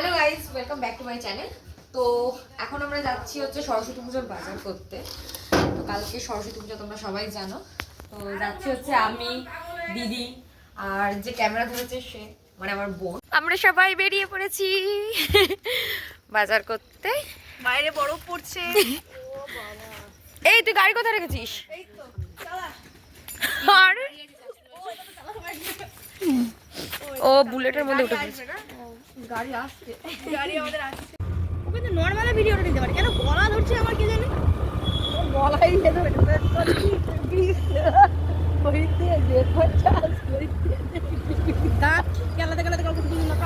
Hello guys welcome back to my channel তো এখন আমরা যাচ্ছি হচ্ছে সরস্বতী পুজোর বাজার করতে। তো কালকে সরস্বতী পুজো তোমরা সবাই জানো। তো যাচ্ছি হচ্ছে আমি দিদি আর যে ক্যামেরা ধরেছে সে মানে আমার বোন। আমরা সবাই বেরিয়ে পড়েছি বাজার করতে। বাইরে বরফ পড়ছে। এই তুই গাড়ি কোথায় রেখেছিস? আর? ও বুলেটের মধ্যে উঠে গাড়ি আসছে। গাড়ি আমাদের আসছে। ও কিন্তু নর্মালি ভিডিওটা নিতে পারে। কেন গলা ধরছে আমার কে জানে? ও গলাই নিয়ে ধরে হইতে দেখো চাষ হইতে দাঁত খেলাতে খেলাতে গল্প কিছু না?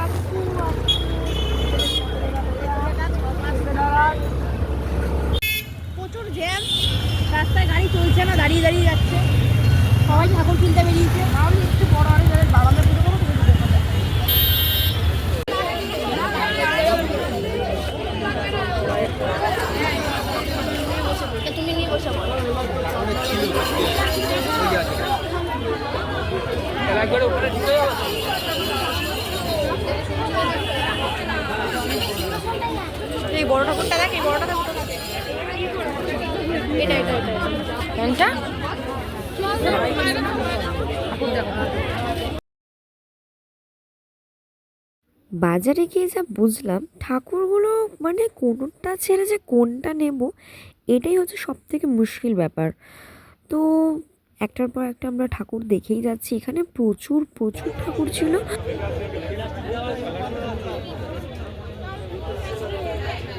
প্রচুর জ্যাম। রাস্তায় গাড়ি চলছে না দাঁড়িয়ে দাঁড়িয়ে যাচ্ছে। সবাই ঠাকুর কিনতে বেরিয়েছে আমি একটু বড় আরে যাদের বাবাদের পুজো করব তুমি পুজো করবে তুমি নিয়ে বসে পড়ো এই বড় ঠাকুরটা দেখ? এই বড় ঠাকুরটা বাজারে গিয়ে যা বুঝলাম, ঠাকুরগুলো মানে কোনটা ছেড়ে যে কোনটা নেব, এটাই হচ্ছে সব থেকে মুশকিল ব্যাপার। তো একটার পর একটা আমরা ঠাকুর দেখেই যাচ্ছি। এখানে প্রচুর প্রচুর ঠাকুর ছিল।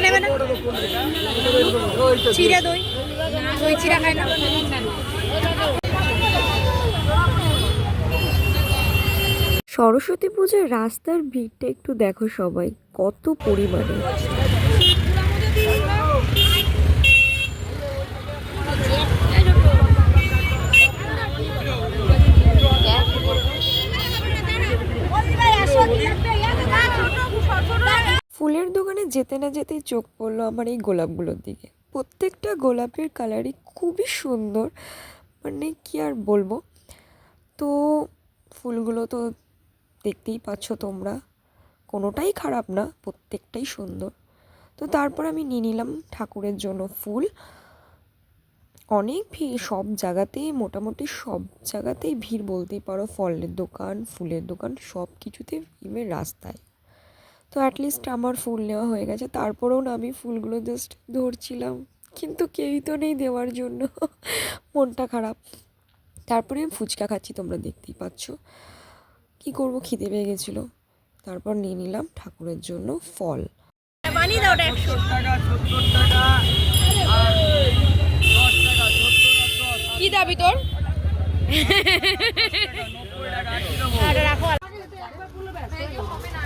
নেবে না? দই। দই চিড়া খায় না। সরস্বতী পুজোর রাস্তার ভিড়টা একটু দেখো সবাই, কত পরিমাণে। যেতে না যেতেই চোখ পড়ল আমার এই গোলাপগুলোর দিকে। প্রত্যেকটা গোলাপের কালারই খুবই সুন্দর মানে কি আর বলব? তো ফুলগুলো তো দেখতেই পাচ্ছ তোমরা, কোনোটাই খারাপ না, প্রত্যেকটাই সুন্দর। তো তারপর আমি নিয়ে নিলাম ঠাকুরের জন্য ফুল। অনেক ভিড়, সব জায়গাতেই, মোটামুটি সব জায়গাতেই ভিড় বলতেই পারো। ফলের দোকান, ফুলের দোকান সব কিছুতে ইভেন রাস্তায়। তো অ্যাটলিস্ট আমার ফুল নেওয়া হয়ে গেছে। তারপরেও না আমি ফুলগুলো জাস্ট ধরছিলাম। কিন্তু কেউই তো নেই দেওয়ার জন্য। মনটা খারাপ। তারপরে আমি ফুচকা খাচ্ছি তোমরা দেখতেই পাচ্ছ। কি করব? খিদে পেয়ে গেছিল। তারপর নিয়ে নিলাম ঠাকুরের জন্য ফল। বানিয়ে দাও একশো। কি দাবি তোর?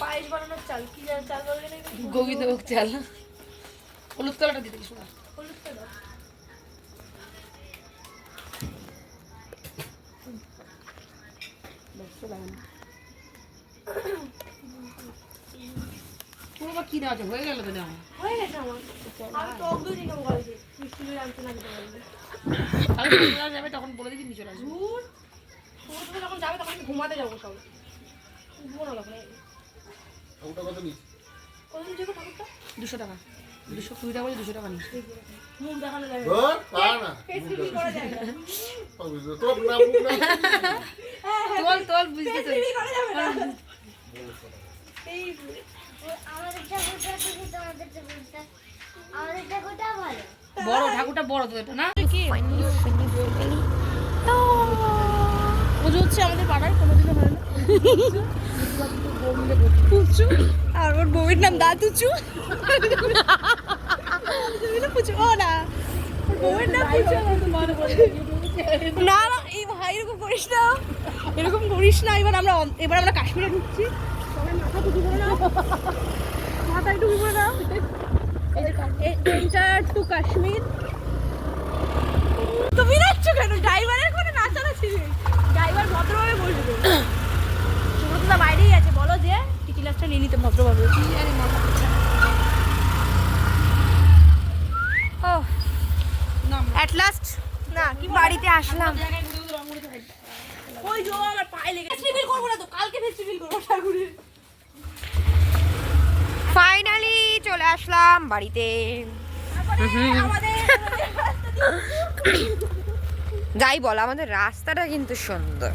পায়েস বানানোর চাল কি চাল বলে গোবিন্দভোগ চাল। হলুদ কালারটা দিতে কি শোনা। হলুদ কালার? কি দেওয়া আছে? তখন বলে দিবি নিচে আসব যাবে তখন ঘুমাতে যাব সব। ঘুমানো লাগবে কত নিস? দুশো টাকা। দুশো কুড়ি টাকা বলে দুশো টাকা নিস। মুখ দেখানো যাবে তোল তোল বুঝতে তো বড় ঠাকুরটা বড় তো এটা না? কি? পুজো হচ্ছে আমাদের পাড়ার কোনোদিনও হয় না। আর ওর বউয়ের নাম দাদুচু। পুচু ও না না না ভাই এরকম করিস না। এরকম করিস না, এবার আমরা এবার আমরা কাশ্মীরে মাথায় টু কাশ্মীর। তুমি নাচছো কেন ড্রাইভারের কোনো নাচানো ছিল ড্রাইভার ভদ্রভাবে বসবে সুব্রতদা বাইরেই আছে বলো যে টিকি লাসটা নিয়ে নিতে ভদ্রভাবে। কি জানি মাথা ও অ্যাট লাস্ট না কি বাড়িতে আসলাম। ওই যে আমার পায়ে লেগে ফেস্টিভ্যাল করব না তো কালকে ফেস্টিভ্যাল করব ঠাকুরের। ফাইনালি চলে আসলাম বাড়িতে। যাই বল আমাদের রাস্তাটা কিন্তু সুন্দর।